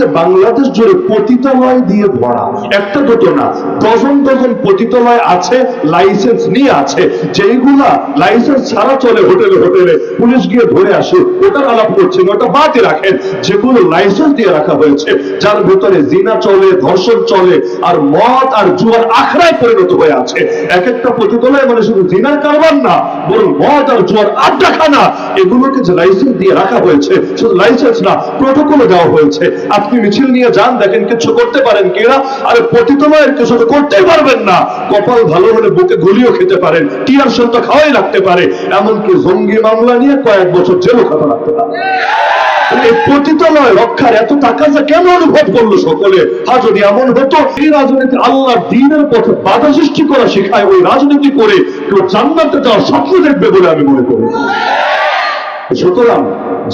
আজকে বাংলাদেশ জুড়ে পতিতালয় দিয়ে ভরা, একটা দুটো না, ডজন ডজন পতিতালয় আছে লাইসেন্স নিয়ে আছে, যেইগুলা লাইসেন্স ছাড়া চলে হোটেলে হোটেলে, পুলিশ গিয়ে ধরে আসে, ওটার আলাপ করছেন, ওটা বাদে রাখেন, যেগুলো লাইসেন্স দিয়ে রাখা হয়েছে, যার ভেতরে জিনা চলে, ধর্ষণ চলে, আর মদ আর জুয়ার আখড়ায় পরিণত হয়ে আছে। এক একটা পতিতলায় মানে শুধু জিনার কারবার না, বরং মদ আর জুয়ার আড্ডাখানা, এগুলোকে যে লাইসেন্স দিয়ে রাখা হয়েছে, শুধু লাইসেন্স না প্রোটোকলে দেওয়া হয়েছে। আপনি মিছিল নিয়ে যান, দেখেন কিছু করতে পারেন কিনা, আরে পতিতলয়ের কিছু তো করতেই পারবেন না। কপাল ভালো হলে বুকে গুলিও খেতে পারেন, টিয়ার সন্ত খাওয়াই লাগতে পারে, এমনকি জঙ্গি মামলা নিয়ে কয়েক বছর জেলও খাতা লাগতে পারে। রক্ষার এত কেন অনুভব করল সকলে? হা, যদি এমন হতো, এই রাজনীতি আল্লাহ দিনের পথে বাধা সৃষ্টি করা শেখায়, ওই রাজনীতি করে কেউ জান্নাতে যাওয়ার স্বপ্ন দেখবে বলে আমি মনে করি। সুতরাং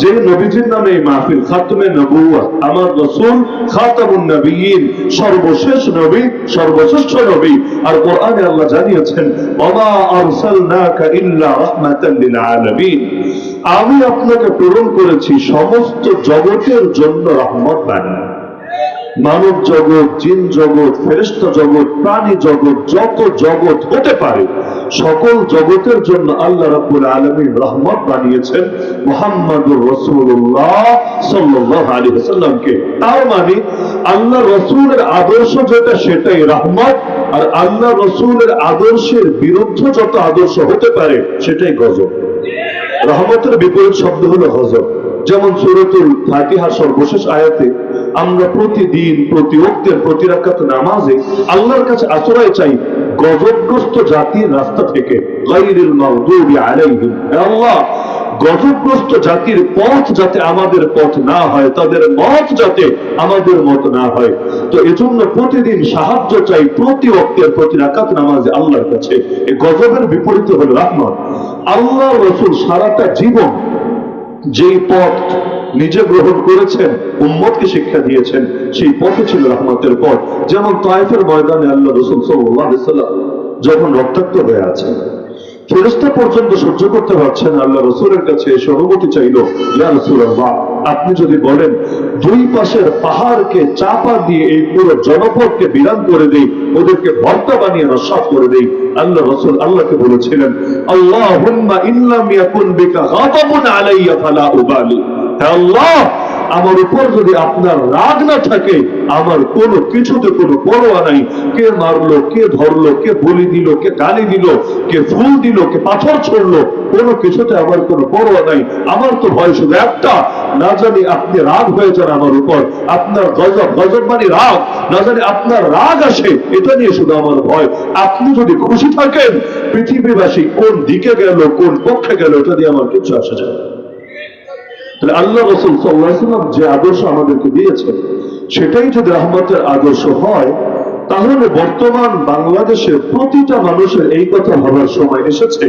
যে নবীজির নামে এই মাহফিল খাতুমে নবুয়া আমার রসুল খাতামুন নবীন, সর্বশেষ নবী, সর্বশ্রেষ্ঠ নবী। আর কোরআনে আল্লাহ জানিয়েছেন, ওমা আরসালনাকা ইল্লা রাহমাতাল লিল আলামিন। আমি আপনাকে প্রেরণ করেছি সমস্ত জগতের জন্য রহমত বানিয়ে মানব জগৎ, জিন জগৎ ফেরেস্ত জগৎ, প্রাণী জগৎ, যত জগৎ হতে পারে, সকল জগতের জন্য আল্লাহ রাব্বুল আলামিন রহমত বানিয়েছেন মুহাম্মদুর রাসূলুল্লাহ সাল্লাল্লাহু আলাইহি ওয়াসাল্লামকে। তার মানে আল্লাহ রসুলের আদর্শ যেটা, সেটাই রহমত, আর আল্লাহ রসুলের আদর্শের বিরুদ্ধ যত আদর্শ হতে পারে, সেটাই গজব। রহমতের বিপরীত শব্দ হলো হজর যেমন সুরতুল ফাতিহা সর্বশেষ আয়াতে আমরা প্রতিদিন, প্রতি অক্তের প্রতি রাকাত নামাজে আল্লাহর কাছে আশ্রয় চাই গজবগ্রস্ত জাতির রাস্তা থেকে। গাইরিল মাগদুবি আলাইহিম। আল্লাহ, গজবগ্রস্ত জাতির পথ যাতে আমাদের পথ না হয়, তাদের মত যাতে আমাদের মত না হয়। তো এজন্য প্রতিদিন সাহায্য চাই প্রতি অক্তের প্রতি রাকাত নামাজে আল্লাহর কাছে। এই গজবের বিপরীতে হলো রহমত। আল্লাহ রসুল সারাটা জীবন যেই পথ নিজে গ্রহণ করেছেন, উম্মতকে শিক্ষা দিয়েছেন, সেই পথে ছিল রহমতের পথ। যেমন তাইফের ময়দানে আল্লাহ রসুল সাল্লাম যখন রক্তাক্ত হয়ে আছে ফেরস্তা পর্যন্ত সহ্য করতে পারছেন আল্লাহ রসুলের কাছে এসে অনুমতি চাইল, ইয়া রাসূলুল্লাহ, আপনি যদি বলেন, দুই পাশের পাহাড়কে চাপা দিয়ে এই পুরো জনপদকে বিরান করে দেই, ওদেরকে ভর্তা বানিয়ে নস্বাত করে দেই, আল্লাহ রসুল আল্লাহকে বলেছিলেন আল্লাহ ইল্লাম ইয়াকুন বিকা গাদাবুন আলাইয়া ফালা উবালি। আল্লাহ আমার উপর যদি আপনার রাগ না থাকে, আমার কোনো কিছুতে কোনো পরোয়া নাই। কে মারলো, কে ধরলো, কে বলি দিল, কে গালি দিল, কে ফুল দিল, কে পাথর ছড়লো, কোনো কিছুতে আমার কোনো পরোয়া নাই। আমার তো ভয় শুধু একটা, না জানি আপনি রাগ হয়ে যান আমার উপর। আপনার গজব গজব মানে রাগ, না জানি আপনার রাগ আসে, এটা নিয়ে শুধু আমার ভয়। আপনি যদি খুশি থাকেন, পৃথিবীবাসী কোন দিকে গেল, কোন পক্ষে গেল, এটা দিয়ে আমার কিছু আসে যায়। তাহলে আল্লাহ রসুল সাল্লাহাম যে আদর্শ আমাদেরকে দিয়েছেন, সেটাই যদি রহমতের আদর্শ হয়, তাহলে বর্তমান বাংলাদেশে প্রতিটা মানুষের এই কথা ভাবার সময় এসেছে।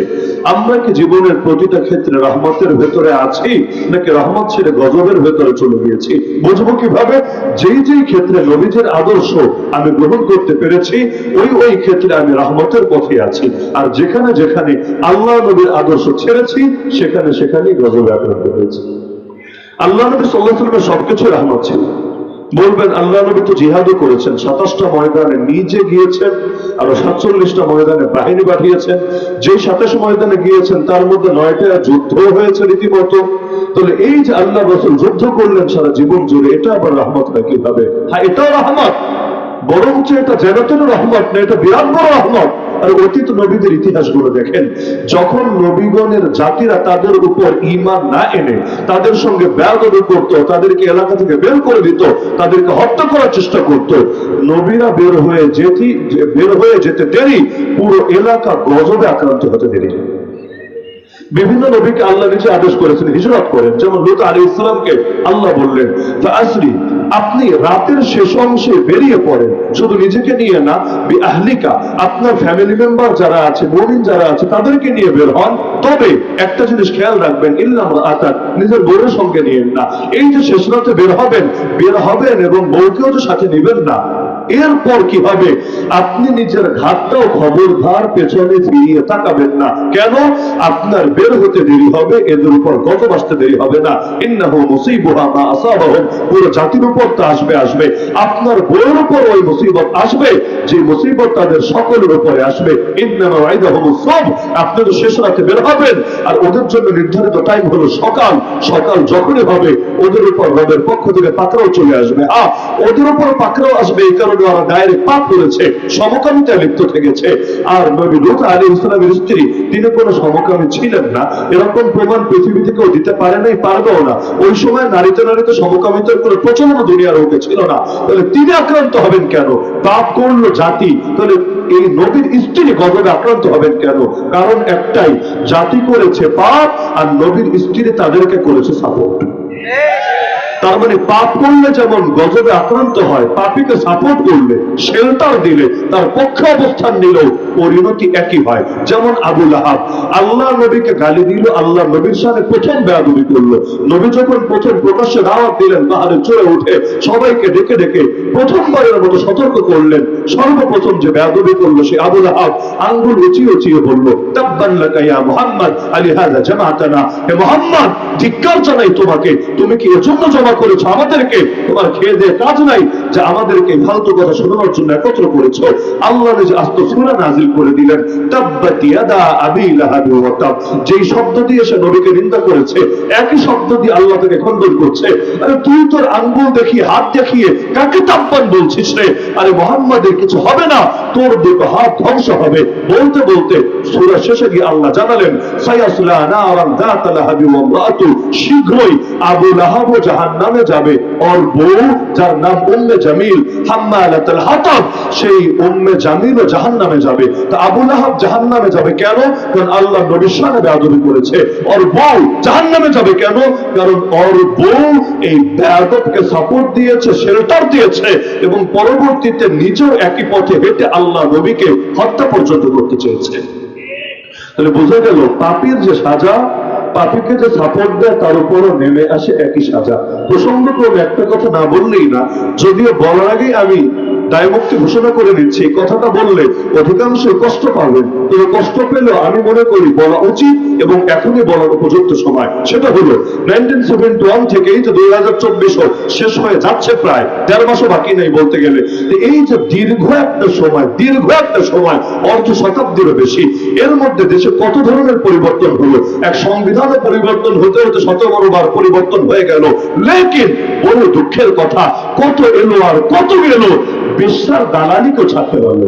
আমরা কি জীবনের প্রতিটা ক্ষেত্রে রহমতের ভেতরে আছি, নাকি রহমত ছেড়ে গজবের ভেতরে চলে গিয়েছি? বুঝব কীভাবে? যেই যেই ক্ষেত্রে নবীজের আদর্শ আমি গ্রহণ করতে পেরেছি, ওই ওই ক্ষেত্রে আমি রহমতের পথে আছি। আর যেখানে যেখানে আল্লাহ নবীর আদর্শ ছেড়েছি, সেখানে সেখানেই গজবে আক্রান্ত হয়েছে। আল্লাহ নবী সাল্লাহ সাল্লামের সবকিছু রহমত ছিল। বলবেন, আল্লাহ নবী তো জিহাদও করেছেন, সাতাশটা ময়দানে নিজে গিয়েছেন, আরও সাতচল্লিশটা ময়দানে বাহিনী পাঠিয়েছেন। যে সাতাশ ময়দানে গিয়েছেন, তার মধ্যে নয়টা যুদ্ধ হয়েছে রীতিমতো। তাহলে এই যে আল্লাহ রসুল যুদ্ধ করলেন সারা জীবন জুড়ে, এটা আবার রহমত হয় কীভাবে? হ্যাঁ এটাও রহমত। বরঞ্চ এটা জেনাতেন রহমত না, এটা বিরাট বড় রহমত। আর অতীত নবীদের ইতিহাসগুলো দেখেন, যখন নবীগণের জাতিরা তাদের উপর ইমান না এনে তাদের সঙ্গে ব্যাগদু করত, তাদেরকে এলাকা থেকে বের করে দিত, তাদেরকে হত্যা করার চেষ্টা করত, নবীরা বের হয়ে যেতে, বের হয়ে যেতে দেরি, পুরো এলাকা গজবে আক্রান্ত হতে দেরি। বিভিন্ন নবীকে আল্লাহ নিজে আদেশ করেছেন, হিজরত করেন। যেমন লুত আলী ইসলামকে আল্লাহ বললেন আসরি আপনি রাতের শেষ অংশে বেরিয়ে পড়েন। শুধু নিজেকে নিয়ে না আহলিকা আপনার ফ্যামিলি মেম্বার যারা আছে, মমিন যারা আছে, তাদেরকে নিয়ে বের হন। তবে একটা জিনিস খেয়াল রাখবেন ইল্লাম আতাক নিজের বউয়ের সঙ্গে নিয়েন না। এই যে শেষ রাতে বের হবেন বের হবেন এবং বউকেও যে সাথে নেবেন না এরপর কি হবে আপনি নিজের ঘাটটাও খবরদার পেছনে ফিরিয়ে তাকাবেন না? কেন? আপনার বের হতে দেরি হবে, এদের উপর গজব আসতে দেরি হবে না। পুরো জাতির উপর তো আসবে আসবে। আপনার উপর ওই মুসিবত আসবে, যে মুসিবত তাদের সকলের উপরে আসবে। সব আপনি তো শেষ রাতে বের হবেন। আর ওদের জন্য নির্ধারিত টাইম হলো সকাল। সকাল যখনই হবে, ওদের উপর রবের পক্ষ থেকে পাকড়াও চলে আসবে। আ ওদের উপর পাকড়াও আসবে এই কারণে ওরা ডাইরেক্ট পাপ করেছে সমকামিতায় লিপ্ত থেকেছে আর নবী লুত আলী ইসলামের স্ত্রী, তিনি কোনো সমকামী ছিলেন না। এরকম প্রমাণ পৃথিবী থেকেও দিতে পারে নাই, পারবেও না। ওই সময় নারীতে নারীতে সমকামিতার কোনো প্রচলন দুনিয়ার ওকে ছিল না। তাহলে তিনি আক্রান্ত হবেন কেন? পাপ করল জাতি। তাহলে এই নবীর স্ত্রী গজবে আক্রান্ত হবেন কেন? কারণ একটাই, জাতি করেছে পাপ, আর নবীর স্ত্রী তাদেরকে করেছে সাপোর্ট। তার মানে পাপ করলে যেমন গজবে আক্রান্ত হয়, পাপিকে সাপোর্ট করলে শেল্টার দিলে, তার পক্ষে অবস্থান নিলেও পরিণতি একই হয়। যেমন আবুল আহাব আল্লাহ নবীকে গালি দিল, আল্লাহ নবীর সাথে প্রথম বেয়াদবি করল। নবী যখন প্রথম প্রকাশ্যে দাওয়াত দিলেন, পাহাড়ে চড়ে উঠে সবাইকে ডেকে ডেকে প্রথমবারের মতো সতর্ক করলেন। সর্বপ্রথম যে বেয়াদবি করল সে আবুল আহাব আঙ্গুল উঁচিয়ে উঁচিয়ে বলল ইয়া আলী হাযা জামাতানা হে মুহাম্মদ, ধিক্কার জানাই তোমাকে। তুমি কি এজন্য জমা করেছ আমাদেরকে? তোমার খেয়ে দিয়ে কাজ নাই, যে আমাদেরকে ফালতু কথা শোনানোর জন্য একত্র করেছ। আল্লাহ নিজে আস্ত সূরা নাজিল করে দিলেন, তাব্বাত আবি লাহাবি ওয়া যেই শব্দ দিয়ে সে নবীকে নিন্দা করেছে, একই শব্দ দিয়ে আল্লাহ তাকে খণ্ডন করছে। আরে তুই তোর আঙ্গুল দেখিয়ে, হাত দেখিয়ে, কাকে তাব্বান বলছিস রে? আরে মোহাম্মদের কিছু হবে না, তোর দুটো হাত ধ্বংস হবে। বলতে বলতে সূরা শেষে গিয়ে আল্লাহ জানালেন শীঘ্রই আবু লাহাব জাহান্নামে যাবে। ওর বউ, যার নাম উম্মে জামিল, হাম্মালাতুল হাতাব, সেই উম্মে জামিলও জাহান্নামে যাবে। তা আবু লাহাব জাহান্নামে যাবে কেন? কারণ আল্লাহ নবীর সাথে বেয়াদবি করেছে। ওর বউ জাহান্নামে যাবে কেন? কারণ ওর বউ এই বেয়াদবকে সাপোর্ট দিয়েছে শেল্টার দিয়েছে এবং পরবর্তীতে নিজেও একই পথে হেঁটে আল্লাহ নবীকে হত্যা পর্যন্ত করতে চেয়েছে। তাহলে বোঝা গেল, পাপির যে সাজা, পাপিকে যে সাপোর্ট দেয়, তার উপরও নেমে আসে একই সাজা। প্রসঙ্গক্রমে একটা কথা না বললেই না, যদিও বলার আগেই আমি দায়মুক্তি ঘোষণা করে নিচ্ছি এই কথাটা বললে অধিকাংশ কষ্ট পাবেন তবে কষ্ট পেলেও আমি মনে করি বলা উচিত এবং এখনই বলার উপযুক্ত সময়। সেটা হলো নাইনটিন সেভেন্টি ওয়ান থেকে এই যে দুই হাজার চব্বিশ শেষ হয়ে যাচ্ছে প্রায়। দেড় মাসও বাকি নেই বলতে গেলে। এই যে দীর্ঘ একটা সময়, দীর্ঘ একটা সময়, অর্ধ শতাব্দীরও বেশি, এর মধ্যে দেশে কত ধরনের পরিবর্তন হলো? এক সংবিধানে পরিবর্তন হতে হতে শত বড়বার পরিবর্তন হয়ে গেল। লেকিন বড় দুঃখের কথা, কত এলো আর কত গেল? বিশ্বার দালালিকে ছাড়তে পারল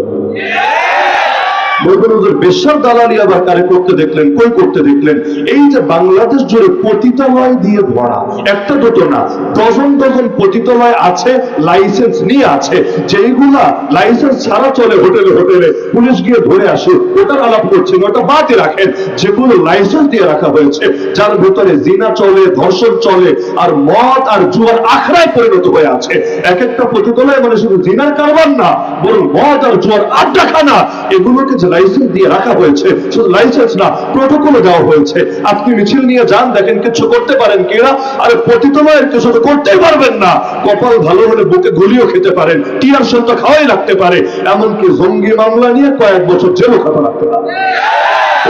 বেশ্যার দালালি আবার কারে করতে দেখলেন, কই করতে দেখলেন? এই যে বাংলাদেশ জুড়ে পতিতালয় দিয়ে ভরা, একটা দুটো না, ডজন ডজন পতিতালয় আছে, লাইসেন্স নিয়ে আছে, যেইগুলা লাইসেন্স ছাড়া চলে হোটেলে হোটেলে, পুলিশ গিয়ে ধরে আসে, ওটার আলাপ করছেন ওটা বাদে রাখেন, যেগুলো লাইসেন্স দিয়ে রাখা হয়েছে, যার ভেতরে জিনা চলে, ধর্ষণ চলে, আর মদ আর জুয়ার আখড়ায় পরিণত হয়ে আছে। এক একটা পতিতালয় মানে শুধু জিনার কারবার না, বরং মদ আর জুয়ার আড্ডাখানা, এগুলোকে যে লাইসেন্স দিয়ে রাখা হয়েছে। শুধু লাইসেন্স না প্রোটোকলে দেওয়া হয়েছে। আপনি মিছিল নিয়ে যান, দেখেন কিছু করতে পারেন কিনা। আরে পতিতময়ের কিছু তো করতেই পারবেন না। কপাল ভালো হলে বুকে গুলিও খেতে পারেন, টিয়ার সত্য খাওয়াই রাখতে পারে। এমনকি জঙ্গি মামলা নিয়ে কয়েক বছর জেলও খাতা রাখতে পারে।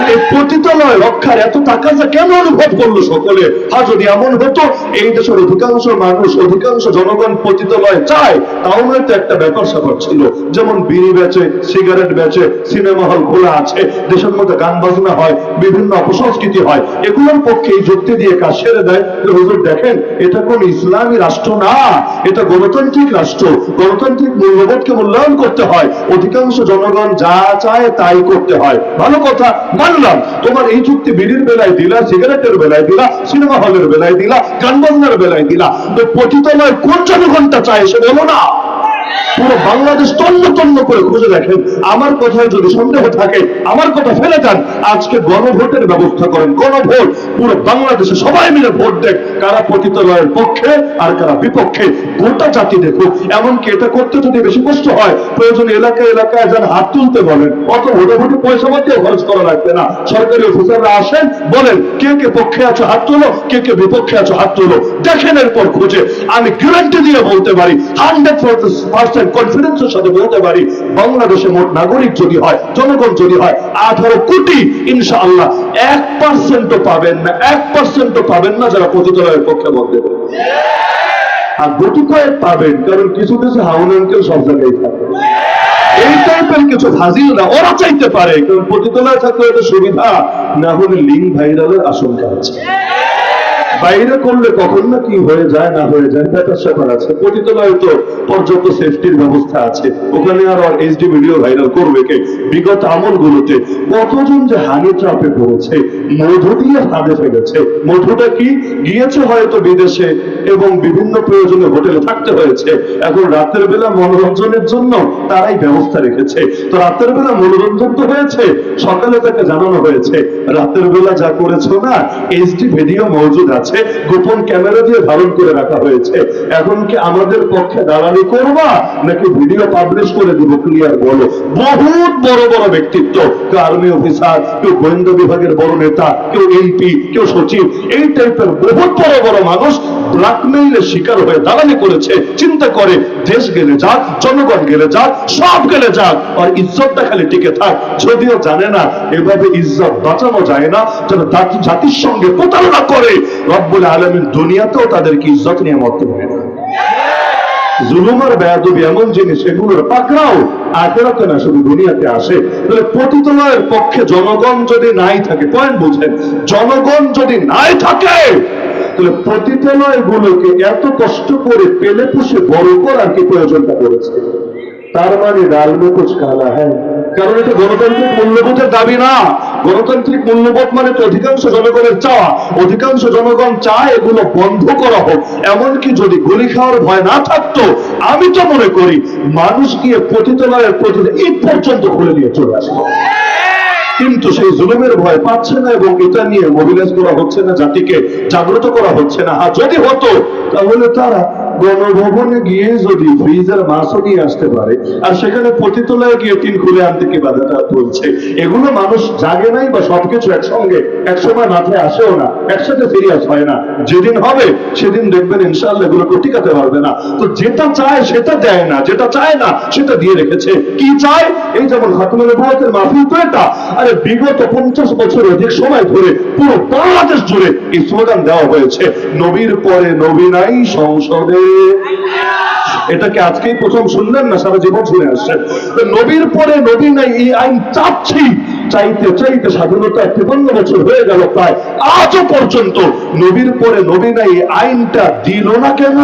এই রক্ষার এত যে কেন অনুভব করল সকলে? হ্যাঁ যদি এমন হতো, এই দেশের অধিকাংশ মানুষ, অধিকাংশ জনগণ পতিতালয় চায়। তাও হয়তো একটা ব্যাপার স্যাপার ছিল। যেমন বিড়ি বেচে, সিগারেট বেচে, সিনেমা হল খোলা আছে, দেশের মধ্যে গান বাজনা হয়, বিভিন্ন অপসংস্কৃতি হয়, এগুলোর পক্ষে এই যুক্তি দিয়ে কাজ সেরে দেয়। হুজুর দেখেন, এটা কোন ইসলামী রাষ্ট্র না, এটা গণতান্ত্রিক রাষ্ট্র। গণতান্ত্রিক মূল্যবোধকে মূল্যায়ন করতে হয়। অধিকাংশ জনগণ যা চায় তাই করতে হয়। ভালো কথা, মানলাম। তোমার এই চুক্তি বিড়ির বেলায় দিলা, সিগারেটের বেলায় দিলা, সিনেমা হলের বেলায় দিলা, গান বাজনার বেলায় দিলা। পতিতালয় কোন জনগণটা চায় সে বলো না। পুরো বাংলাদেশ তন্ন তন্ন করে খুঁজে দেখেন আমার কথায় যদি সন্দেহ থাকে, আমার কথা ফেলে যান। আজকে গণভোটের ব্যবস্থা করেন। গণভোট, পুরো বাংলাদেশে সবাই মিলে ভোট দেখ, কারা পতিতালয়ের পক্ষে আর কারা বিপক্ষে। গোটা জাতি দেখুক। এমনকি এটা করতে যদি বেশি কষ্ট হয়, প্রয়োজনে এলাকায় এলাকায় যান, হাত তুলতে বলেন। অত ভোটে ভোটে পয়সা মাতিয়ে খরচ করা লাগবে না। সরকারি অফিসাররা আসেন, বলেন, কে কে পক্ষে আছো, হাত তুলো। কে কে বিপক্ষে আছো, হাত তুলো। দেখেন এরপর খুঁজে। আমি গ্যারান্টি দিয়ে বলতে পারি হান্ড্রেড পার্সেন্ট কনফিডেন্সের সাথে বলতে পারি, বাংলাদেশে মোট নাগরিক যদি হয়, জনগণ যদি হয়, আঠারো কোটি ইনশাআল্লাহ এক পার্সেন্টও পাবেন না, এক পার্সেন্টও পাবেন না যারা পতিতলয়ের পক্ষে মত দেবে। আর গুটি কয়েক পাবেন, কারণ কিছু কিছু হাউন সব জায়গায় থাকে। এই টাইপের কিছু হাজির না ওরা চাইতে পারে, কারণ পতিতলায় থাকলে এটা সুবিধা, না হলে লিঙ্ক ভাইরালের আশঙ্কা আছে। বাইরে করলে কখন না কি হয়ে যায়, না হয়ে যায় ব্যাপার স্যাপার আছে। পতিতলায় তো পর্যাপ্ত সেফটির ব্যবস্থা আছে। ওখানে আর এইচডি ভিডিও ভাইরাল করবে কে? বিগত আমলগুলোতে কতজন যে হানি ট্রাপে পড়েছে, মধু দিয়ে হাতে ফেলেছে। মধুটা কি? গিয়েছে হয়তো বিদেশে। এবং বিভিন্ন প্রয়োজনে হোটেলে থাকতে হয়েছে। এখন রাতের বেলা মনোরঞ্জনের জন্য তারাই ব্যবস্থা রেখেছে। তো রাতের বেলা মনোরঞ্জন তো হয়েছে, সকালে তাকে জানানো হয়েছে। রাতের বেলা যা করেছ না এইচডি ভিডিও মজুদ আছে, গোপন ক্যামেরা দিয়ে ধারণ করে রাখা হয়েছে। এখন কি আমাদের পক্ষে দালালি করবা, নাকি ভিডিও পাবলিশ করে দিব ক্লিয়ার বলো? বহুত বড় বড় ব্যক্তিত্ব কেউ আর্মি অফিসার, কেউ গোয়েন্দা বিভাগের বড় নেতা, কেউ এমপি কেউ সচিব, এই টাইপের বহুত বড় বড় মানুষ ব্ল্যাকমেইলের শিকার হয়ে দালালি করেছে, চিন্তা করে দেশ গেলে যাক, জনগণ গেলে যাক, সব গেলে যাক, আর ইজ্জতটা খালি টিকে থাক, যদিও জানে না, এভাবে ইজ্জত বাঁচানো যায় না জাতি- জাতির সঙ্গে প্রতারণা করে। রব্বুল আলমীর দুনিয়াতেও তাদেরকে ইজ্জত নিয়ে মরতে পারে না। জুলুমার বেয়াদবি এমন জিনিস, এগুলোর পাকড়াও আখেরাতে না, শুধু দুনিয়াতে আসে। তাহলে পতিতলয়ের পক্ষে জনগণ যদি নাই থাকে পয়েন্ট বুঝেন, জনগণ যদি নাই থাকে তাহলে পতিতালয় গুলোকে এত কষ্ট করে পেলে পুষে বড় করার কি প্রয়োজনটা করেছে তার মানে ডাল মে কুছ কালা হ্যাঁ। কারণ এটা গণতান্ত্রিক মূল্যবোধের দাবি না। গণতান্ত্রিক মূল্যবোধ মানে তো অধিকাংশ জনগণের চাওয়া, অধিকাংশ জনগণ চায় এগুলো বন্ধ করা হোক। এমনকি যদি গুলি খাওয়ার ভয় না থাকতো, আমি তো মনে করি মানুষ গিয়ে পতিতলয়ের প্রতি ঈদ পর্যন্ত খুলে নিয়ে চলে আসতো। কিন্তু সেই জুলুমের ভয় পাচ্ছে না এবং এটা নিয়ে মোবিলাইজ করা হচ্ছে না জাতিকে জাগ্রত করা হচ্ছে না। আর যদি হতো, তাহলে তারা গণভবনে গিয়ে যদি ফ্রিজের মাছও নিয়ে আসতে পারে, আর সেখানে পতিতলায় গিয়ে টিন খুলে আনতে কি বাধাটা তুলছে? এগুলো মানুষ জাগে নাই বা সবকিছু একসঙ্গে, একসময় মাথায় আসেও না, একসাথে সিরিয়াস হয় না। যেদিন হবে, সেদিন দেখবেন ইনশাআল্লাহ এগুলোকে টিকাতে পারবে না। তো যেটা চায়, সেটা দেয় না, যেটা চায় না, সেটা দিয়ে রেখেছে। কি চায়? এই যেমন খাতুমের ভারতের মাহফিল তো এটা। আরে বিগত পঞ্চাশ বছর অধিক সময় ধরে পুরো বাংলাদেশ জুড়ে এই স্লোগান দেওয়া হয়েছে, নবীর পরে নবী নাই, সংসদে এটাকে আজকেই প্রথম শুনলেন না? সারা জীবন শুনে আসছেন নবীর পরে নবী নাই, এই আইন চাচ্ছি। চাইতে চাইতে স্বাধীনতা তেপান্ন বছর হয়ে গেল প্রায়। আজও পর্যন্ত নবীর পরে নবী নাই আইনটা দিল না কেন?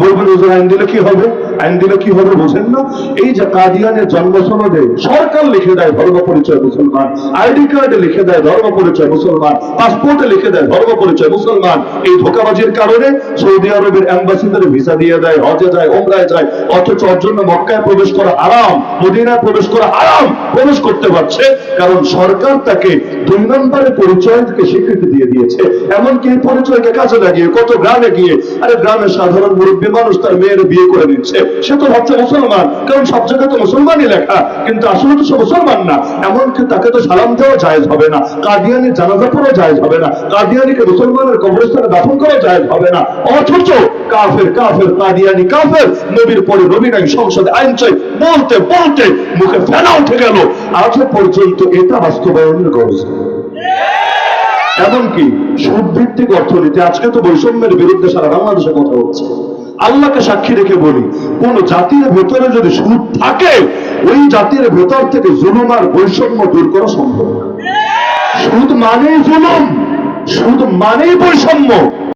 বলবেন আইন দিলে কি হবে? আইন দিলে কি হবে বোঝেন না? এই যে কাদিয়ানের জন্ম সনদে সরকার লিখে দেয় ধর্ম পরিচয় মুসলমান, আইডি কার্ডে লিখে দেয় ধর্ম পরিচয় মুসলমান, পাসপোর্টে লিখে দেয় ধর্ম পরিচয় মুসলমান। এই ধোকাবাজির কারণে সৌদি আরবের অ্যাম্বাসিডারে ভিসা দিয়ে দেয়, হজে যায় ওমরায় যায়, অথচ ওর জন্য মক্কায় প্রবেশ করা আরাম মদিনায় প্রবেশ করা আরাম প্রবেশ করতে পারছে, কারণ সরকার তাকে দুই নম্বরের পরিচয়কে স্বীকৃতি দিয়ে দিয়েছে। এমনকি পরিচয়কে কাজে লাগিয়ে, কত গ্রামে গিয়ে, আরে গ্রামের সাধারণ মুরব্বী মানুষ তার মেয়ের বিয়ে করে নিচ্ছে। সে তো ভাবছে মুসলমান। কারণ সব জায়গায় তো মুসলমানই লেখা। কিন্তু আসলে তো সে মুসলমান না। এমনকি তাকে তো সালাম দেওয়া জায়েজ হবে না। কাদিয়ানি জানাজা পড়া জায়েজ হবে না। কাদিয়ানিকে মুসলমানের কবরস্থানে দাফন করা জায়েজ হবে না। অথচ কাফের কাফের, কাদিয়ানি, কাফের। নবীর পরে নবী সংসদে আইন চাই। বলতে বলতে মুখে ফেনা উঠে গেল। আজও পর্যন্ত এটা বাস্তবায়নের গরজ। এমনকি সুদ ভিত্তিক অর্থনীতি, আজকে তো বৈষম্যের বিরুদ্ধে সারা বাংলাদেশে কথা হচ্ছে। আল্লাহকে সাক্ষী রেখে বলি, কোন জাতির ভেতরে যদি সুদ থাকে, ওই জাতির ভেতর থেকে জুলুম আর বৈষম্য দূর করা সম্ভব সুদ মানেই জুলুম, সুদ মানেই বৈষম্য।